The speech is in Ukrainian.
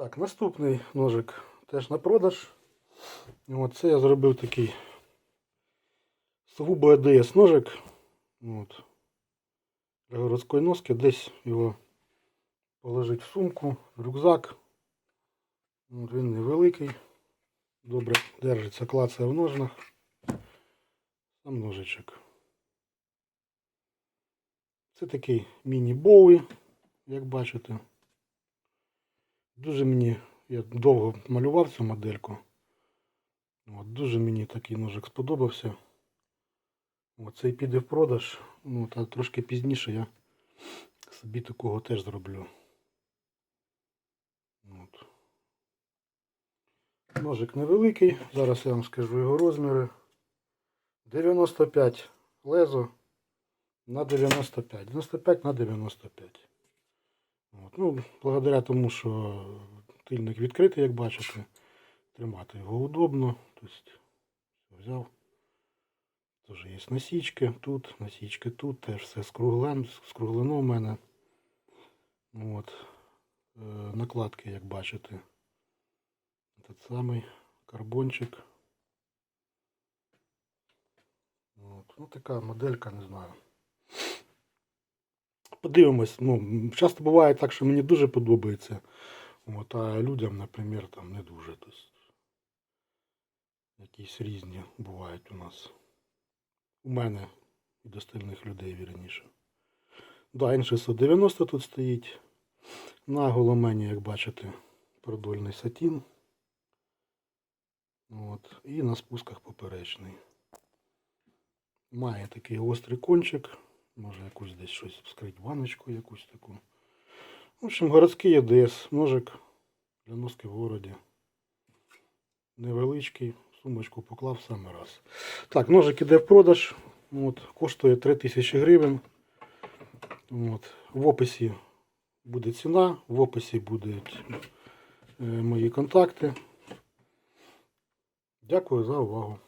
Так, наступний ножик теж на продаж. От, це я зробив такий сугубо АДС ножик. От. Для городської носки. Десь його положить в сумку, в рюкзак. От, він невеликий. Добре держиться, клацає в ножнах. Сам ножичок. Це такий міні-боуї, як бачите. Дуже мені, я довго малював цю модельку. От, дуже мені такий ножик сподобався. От, цей піде в продаж. Ну, та трошки пізніше я собі такого теж зроблю. От. Ножик невеликий, зараз я вам скажу його розміри. 95 лезо на 95. 95 на 95. Ну, благодаря тому, що тильник відкритий, як бачите, тримати його удобно. Тобто, взяв. Теж є насічки тут, насічки тут, теж все скруглен, скруглено в мене. От. Е, накладки, як бачите. Этот самий карбончик. От. Ну, така моделька, не знаю. Подивимось. Ну, часто буває так, що мені дуже подобається. От, а людям, наприклад, там не дуже. Якісь різні бувають у нас. У мене і до стильних людей вірніше. Да, N690 тут стоїть. На голомені, як бачите, продольний сатін. От. І на спусках поперечний. Має такий гострий кончик. Може якусь десь щось вскрити ванночку якусь таку. В общем, городський АДС, ножик для носки в городі. Невеличкий, сумочку поклав саме раз. Так, ножик іде в продаж. От, коштує 3000 гривень. От, в описі буде ціна, в описі будуть е, мої контакти. Дякую за увагу.